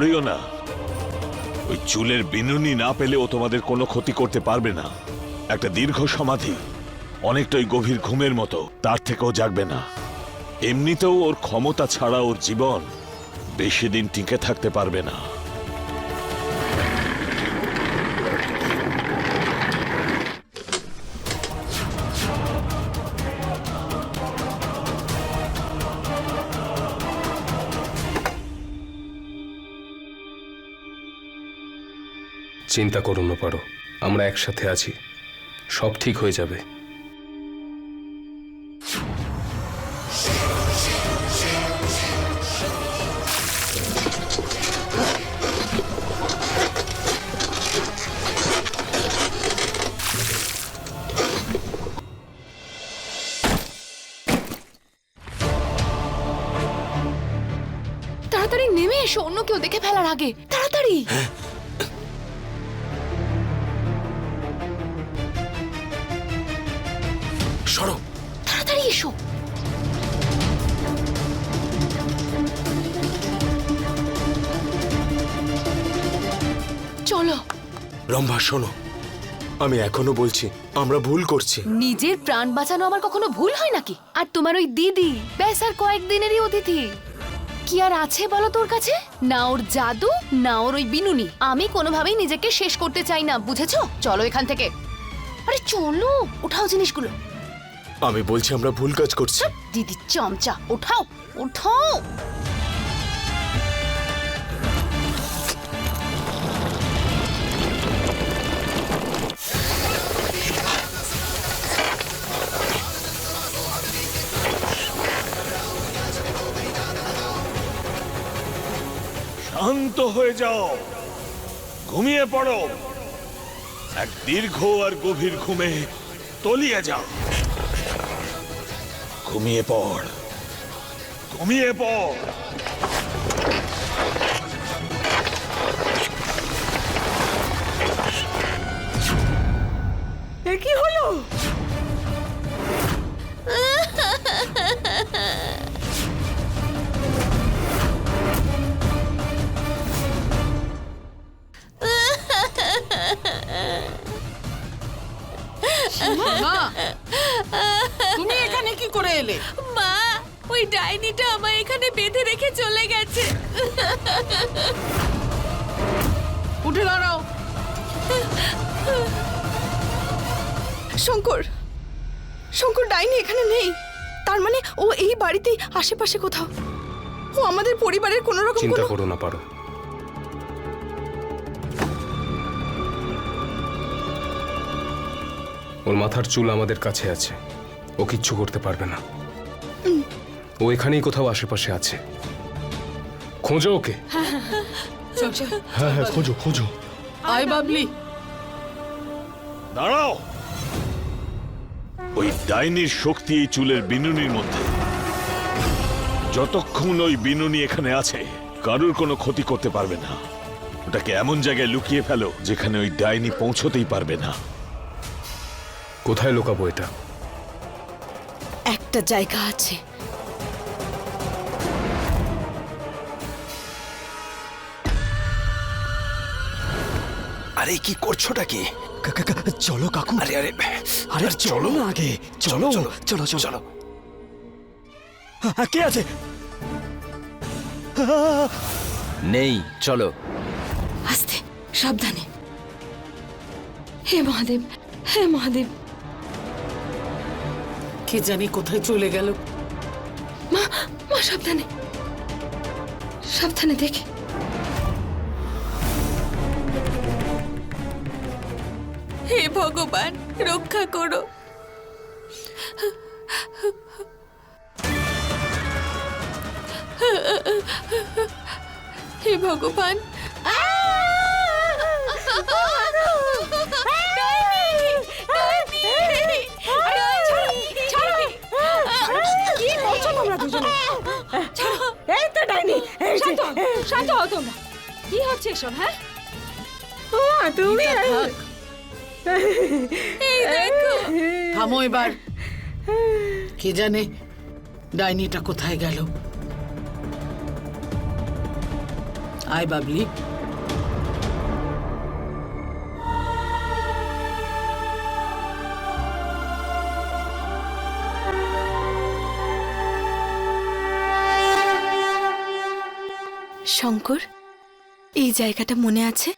ঘাবড়িও না। ওই চুলের বিনুনি না পেলে ও তোমাদের কোনো ক্ষতি করতে পারবে না। একটা দীর্ঘ সমাধি, অনেকটাই গভীর ঘুমের মতো, তার থেকেও জাগবে না। এমনিতেও ওর ক্ষমতা ছাড়া ওর জীবন বেশি দিন টিকে থাকতে পারবে না। চিন্তা করুন না পারো। আমরা একসাথে আছি। সব ঠিক হয়ে যাবে। তাড়াতাড়ি নেমে এসো অন্য কেউ দেখে ফেলার আগে। তাড়াতাড়ি! সরো। তাড়াতাড়ি এসো। চলো। রম্ভা শোনো। আমি এখনও বলছি আমরা ভুল করছি। নিজের প্রাণ বাঁচানো আমার কখনো ভুল হয় নাকি? আর তোমার ওই দিদি ব্যাস আর কয়েকদিনেরই অতিথি। কি আর আছে বলো তোর কাছে? না ওর জাদু না ওর ওই বিনুনি। আমি কোনোভাবেই নিজেকে শেষ করতে চাই না বুঝেছ? চলো এখান থেকে। আরে চলো উঠাও জিনিসগুলো। আমি বলছি আমরা ভুল কাজ করছি। দিদি চমচা উঠাও উঠাও শান্ত হয়ে যাও। ঘুমিয়ে পড়ো। এক দীর্ঘ আর গভীর ঘুমে তলিয়ে যাও। ঘুমিয়ে পড়। ঘুমিয়ে পড়। করে এলে। মা ওই ডাইনিটা আমার এখানে বেঁধে রেখে চলে গেছে। উঠে দাঁড়াও। শঙ্কর শঙ্কর ডাইনি এখানে নেই। তার মানে ও এই বাড়িতেই আশেপাশে কোথাও। ও আমাদের পরিবারের কোনো রকম চিন্তা করো না পারো। ওর মাথার চুল আমাদের কাছে আছে। ও কিচ্ছু করতে পারবে না। ও এখানেই কোথাও আশেপাশে আছে। খোঁজো ওকে। হ্যাঁ হ্যাঁ খোঁজো খোঁজো। আয় বাবলি। দাঁড়াও। ওই ডাইনির শক্তি এই চুলের বিনুনির মধ্যে। যতক্ষণ ওই বিনুনি এখানে আছে কারুর কোনো ক্ষতি করতে পারবে না। ওটাকে এমন জায়গায় লুকিয়ে ফেলো যেখানে ওই ডাইনি পৌঁছতেই পারবে না। কোথায় লুকাবো এটা? একটা জায়গা আছে। আরে কি করছোটা কি? চলো কাকু। আরে আরে আরে চলো না আগে চলো চলো, চলো চলো চলো। হ্যাঁ, কে আছে? নেই চলো। আস্তে সাবধানে। হে মহাদেব হে মহাদেব। কে জানি কোথায় চলে গেল। মা মা, সাবধানে। সাবধানে দেখে। হে ভগবান, রক্ষা করো। হে ভগবান। শান্ত হও তোমরা কি হচ্ছে এসব হ্যাঁ? তুমি এই দেখো। থামো এবার। কে জানে ডাইনিটা কোথায় গেল? আয় বাবলি। শঙ্কর এই জায়গাটা মনে আছে?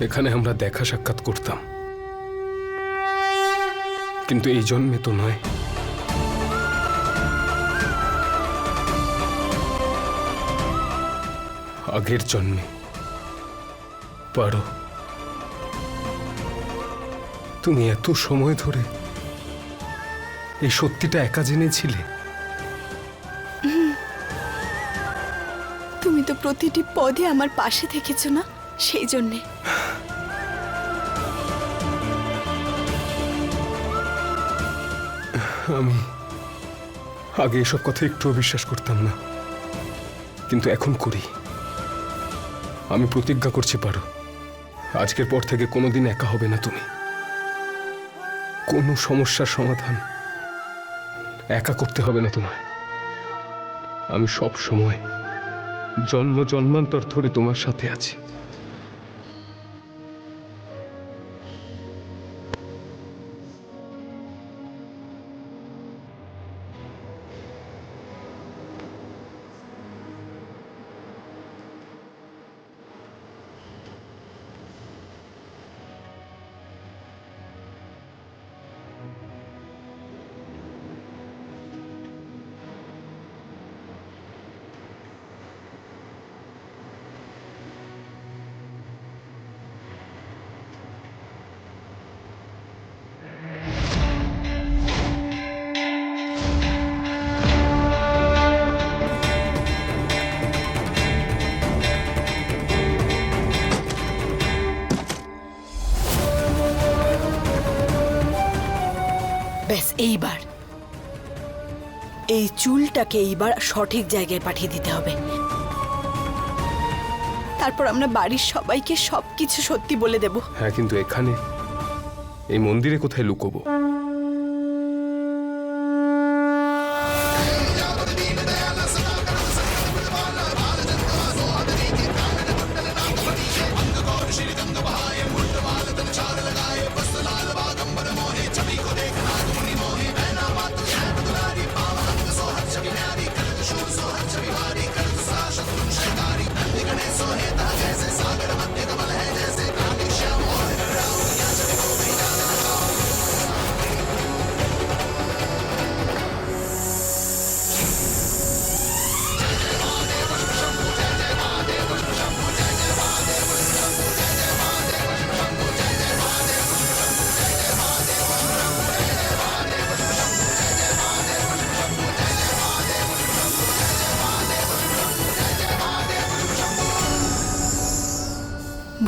এখানে আমরা দেখা সাক্ষাৎ করতাম। কিন্তু এই জন্মে তো নয়। আগের জন্মে। পারো। তুমি এত সময় ধরে এই সত্যিটা একা জেনেছিলে? তুমি তো প্রতিটি পদে আমার পাশে থেকেছো না, সেই জন্যে। আমি আগে এসব কথা একটুও বিশ্বাস করতাম না। কিন্তু এখন করি। আমি প্রতিজ্ঞা করছি, পারো। আজকের পর থেকে কোনোদিন একা হবে না তুমি। কোনো সমস্যার সমাধান একা করতে হবে না তোমায়। আমি সব সময় জন্ম জন্মান্তর ধরে তোমার সাথে আছি। এইবার। এই চুলটাকে এইবার সঠিক জায়গায় পাঠিয়ে দিতে হবে। তারপর আমরা বাড়ির সবাইকে সবকিছু সত্যি বলে দেব। হ্যাঁ কিন্তু এখানে এই মন্দিরে কোথায় লুকোবো?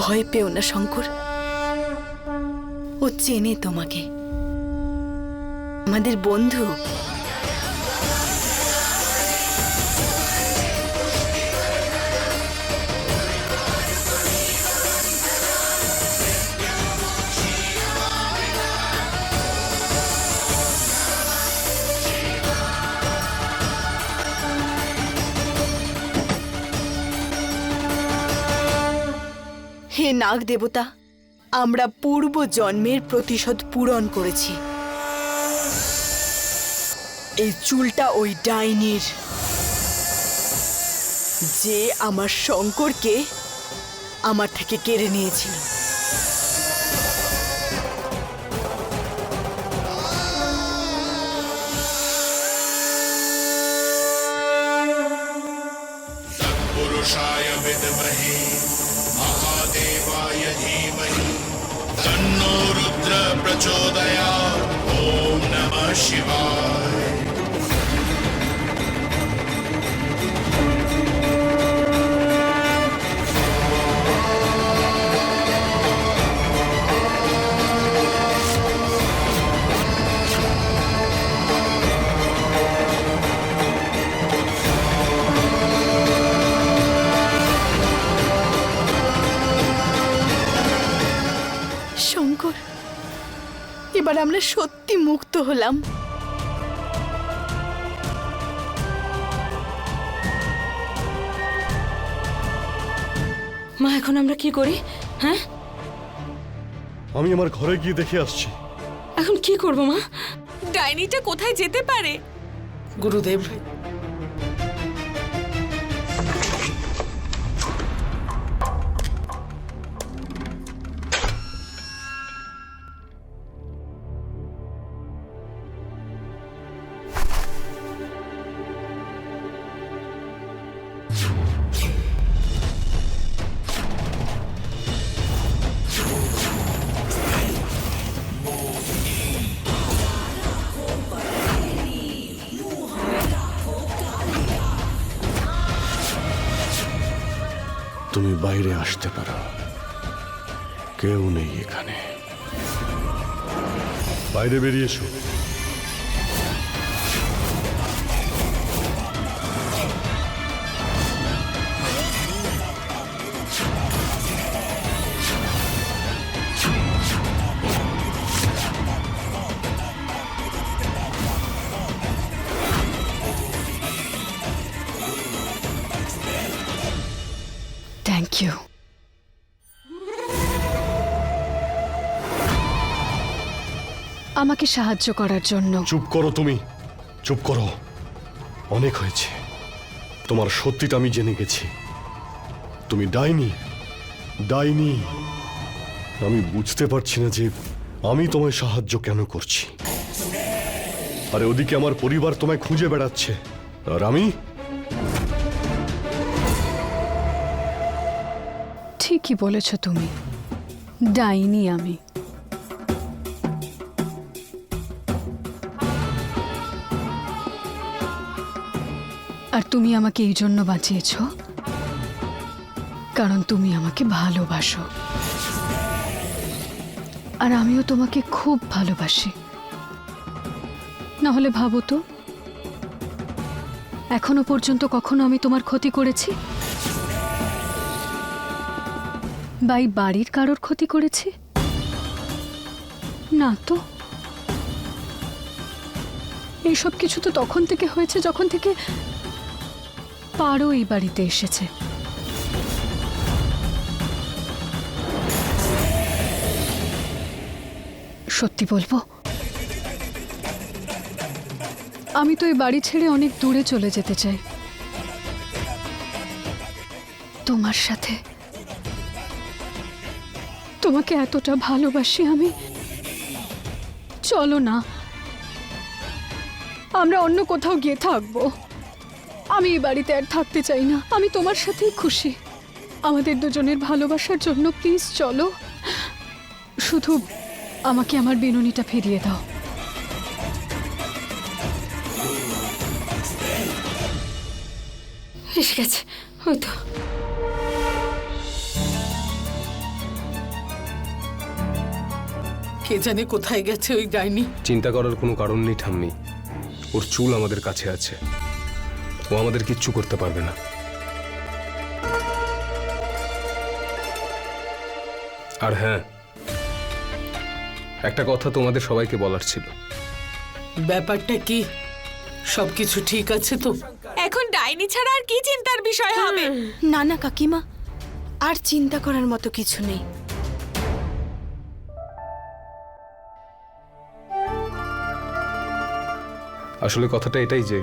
ভয় পেও না শঙ্কর। ও চেনে তোমাকে। আমাদের বন্ধু। নাগ দেবতা, আমরা পূর্ব জন্মের প্রতিশোধ পূরণ করেছি। এই চুলটা ওই ডাইনির। যে আমার শঙ্করকে আমার থেকে কেড়ে নিয়েছিল। আমরা সত্যি মুক্ত হলাম। মা এখন আমরা কি করি? হ্যাঁ? আমি আমার ঘরে গিয়ে দেখে আসছি। এখন কি করব মা? ডাইনিটা কোথায় যেতে পারে? গুরুদেব বাইরে আসতে পারো। কেউ নেই এখানে। বাইরে বেরিয়ে আমাকে সাহায্য করার জন্য। চুপ করো তুমি। চুপ করো। অনেক হয়েছে। তোমার সত্যিটা আমি জেনে গেছি। তুমি ডাইনি। ডাইনি। আমি বুঝতে পারছি না যে আমি তোমায় সাহায্য কেন করছি। আরে ওদিকে আমার পরিবার তোমায় খুঁজে বেড়াচ্ছে। আর আমি? ঠিকই বলেছ তুমি। ডাইনি আমি। তুমি আমাকে এই জন্য বাঁচিয়েছ, কারণ তুমি আমাকে ভালোবাসো। আর আমিও তোমাকে খুব ভালোবাসি। না হলে ভাবো তো, এখনও পর্যন্ত কখনো আমি তোমার ক্ষতি করেছি? বা এই বাড়ির কারোর ক্ষতি করেছি? না তো। এইসব কিছু তো তখন থেকে হয়েছে, যখন থেকে পারো এই বাড়িতে এসেছে। সত্যি বলব, আমি তো এই বাড়ি ছেড়ে অনেক দূরে চলে যেতে চাই। তোমার সাথে তোমাকে এতটা ভালোবাসি আমি। চলো না, আমরা অন্য কোথাও গিয়ে থাকব। আমি এই বাড়িতে আর থাকতে চাই না। আমি তোমার সাথেই খুশি। আমাদের দুজনের ভালোবাসার জন্য প্লিজ চলো। শুধু আমাকে আমার বেনুনিটা ফিরিয়ে দাও। এসে গেছে ওই তো। কে জানে কোথায় গেছে ওই ডাইনি। চিন্তা করার কোনো কারণ নেই ঠাম্মি। ওর চুল আমাদের কাছে আছে। ও আমাদের কিচ্ছু করতে পারবে না। আর হ্যাঁ একটা কথা তোমাদের সবাইকে বলার ছিল। ব্যাপারটা কি? সবকিছু ঠিক আছে তো? এখন ডাইনি ছাড়া আর কি চিন্তার বিষয় হবে? না না কাকিমা আর চিন্তা করার মতো কিছু নেই। আসলে কথাটা এটাই যে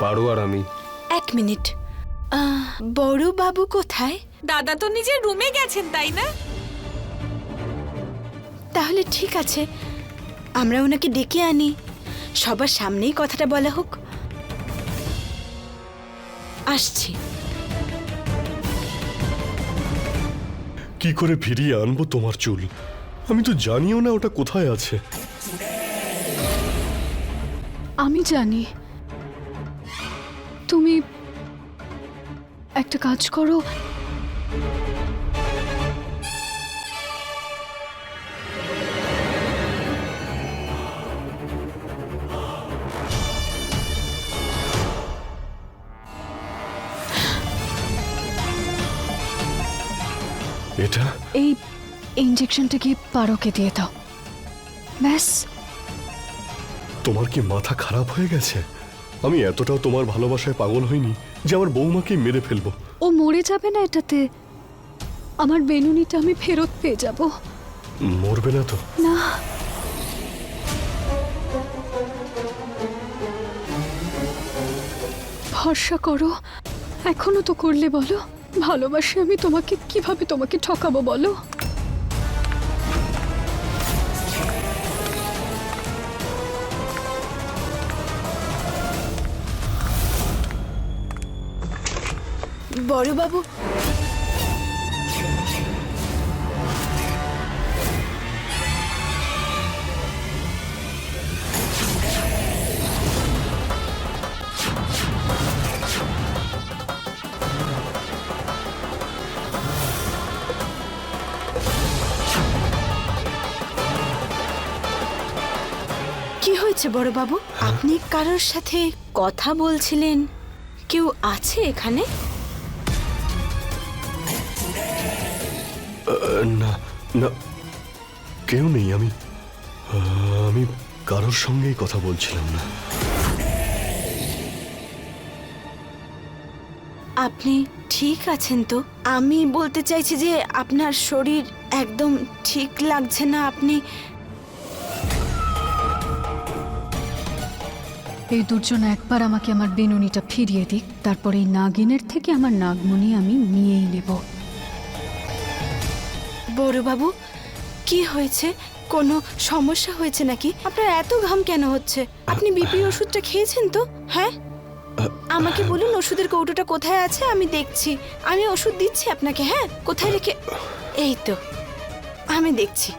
পারো আর আমি। এক মিনিট। আহ, বড় বাবু কোথায়? দাদা তো নিজের রুমে গেছেন তাই না? তাহলে ঠিক আছে। আমরা ওনাকে ডেকে আনি। সবার সামনেই কথাটা বলা হোক। আসছি। কি করে ফিরিয়ে আনব তোমার চুল? আমি তো জানিও না ওটা কোথায় আছে। আমি জানি। একটা কাজ করো। এটা? এই ইঞ্জেকশনটা কি পারোকে দিয়ে দাও। ব্যাস। তোমার কি মাথা খারাপ হয়ে গেছে? আমি এতটাও তোমার ভালোবাসায় পাগল হইনি। যে আমার বৌমাকে মেরে ফেলব। ও মরে যাবে না এটাতে। আমার বেনুনিটা আমি ফেরত পেয়ে যাব। মরবে না তো? না। ভরসা করো। এখনও তো করলে বলো। ভালোবাসে আমি তোমাকে কীভাবে তোমাকে ঠকাবো বলো? বড়বাবু। কি হয়েছে বড়বাবু? আপনি কারোর সাথে কথা বলছিলেন? কেউ আছে এখানে? না না কেউ নেই আমি আমি কারোর সঙ্গেই কথা বলছিলাম না। আপনি ঠিক আছেন তো? আমি বলতে চাইছি যে আপনার শরীর একদম ঠিক লাগছে না আপনি এই দুর্জন একবার আমাকে আমার বিনুনিটা ফিরিয়ে দিক তারপর এই নাগিনের থেকে আমার নাগমণি আমি নিয়েই নেব। বড়বাবু কি হয়েছে? কোনো সমস্যা হয়েছে নাকি? আপনার এত ঘাম কেন হচ্ছে? আপনি বিপি ওষুধটা খেয়েছেন তো? হ্যাঁ? আমাকে বলুন ওষুধের কৌটোটা কোথায় আছে? আমি দেখছি। আমি ওষুধ দিচ্ছি আপনাকে হ্যাঁ? কোথায় রেখে এই তো, আমি দেখছি।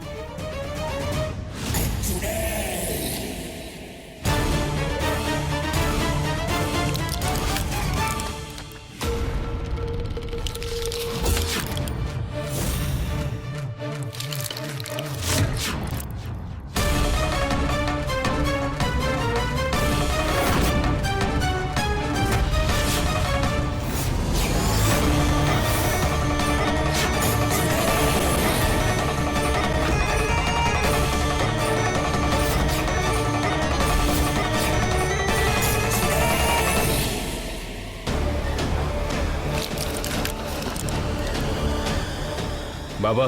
বাবা।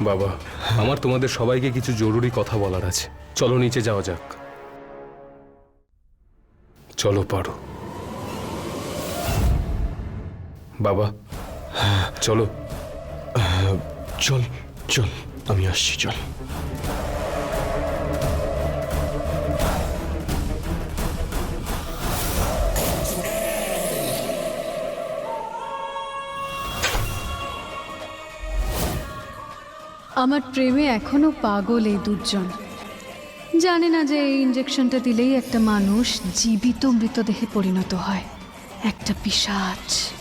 বাবা, আমার তোমাদের সবাইকে কিছু জরুরি কথা বলার আছে। চলো নিচে যাওয়া যাক। চলো, পারো। বাবা, চলো। চল চল, আমি আসছি, চল। আমার প্রেমে এখনও পাগল এই দুর্জন। জানে না যে এই ইঞ্জেকশনটা দিলেই একটা মানুষ জীবিত মৃতদেহে পরিণত হয়। একটা পিশাচ।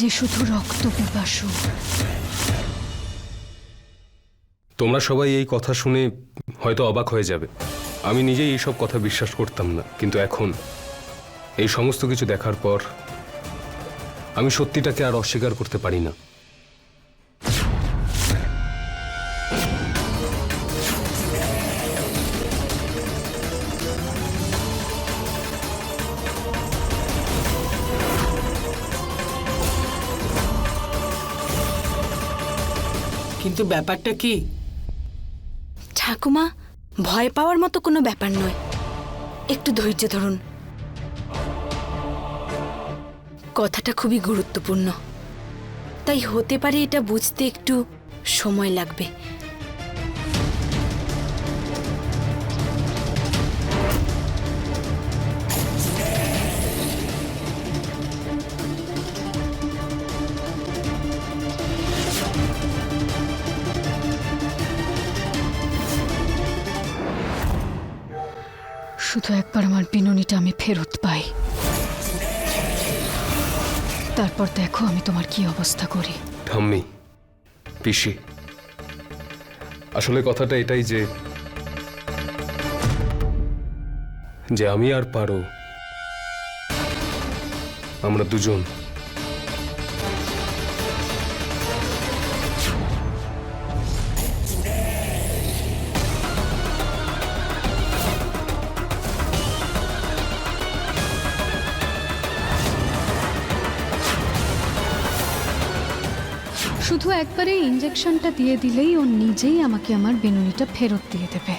যে শুধু রক্ত পিপাসু। তোমরা সবাই এই কথা শুনে হয়তো অবাক হয়ে যাবে। আমি নিজেই এইসব কথা বিশ্বাস করতাম না, কিন্তু এখন এই সমস্ত কিছু দেখার পর আমি সত্যিটাকে আর অস্বীকার করতে পারি না। কিন্তু ব্যাপারটা কি? ঠাকুমা, ভয় পাওয়ার মতো কোনো ব্যাপার নয়। একটু ধৈর্য ধরুন। কথাটা খুবই গুরুত্বপূর্ণ। তাই হতে পারে এটা বুঝতে একটু সময় লাগবে। একবার আমার বিনুনিটা আমি ফেরত পাই। তারপর দেখো আমি তোমার কি অবস্থা করি। ঠাম্মি, পিসি, আসলে কথাটা এটাই যে যে আমি আর পারো, আমরা দুজন একবারে ইঞ্জেকশনটা দিয়ে দিলেই ও নিজেই আমাকে আমার বেনুনিটা ফেরত দিয়ে দেবে।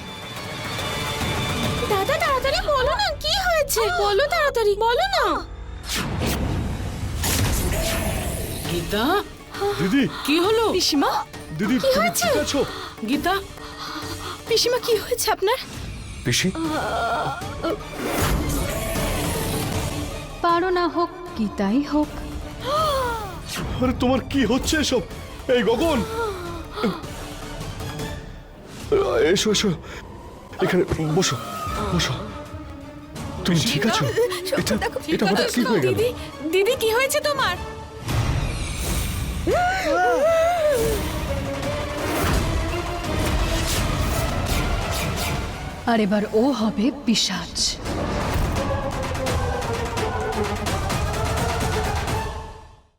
দাদা তাড়াতাড়ি বলো না কি হয়েছে? বলো তাড়াতাড়ি। বলো না। গীতা? দিদি। কি হলো? পিসিমা? দিদি কি হয়েছে? গীতা? পিসিমা কি হয়েছে আপনার? পিসি? পারো না হোক গীতাই হোক। আরে তোমার কি হচ্ছে এসব? এই গগন! এসো এসো। এখানে বসো বসো। তুমি ঠিক আছো? এটা এটা হঠাৎ কি হয়ে গেল? দিদি দিদি কি হয়েছে তোমার? আর এবার ও হবে পিসাচ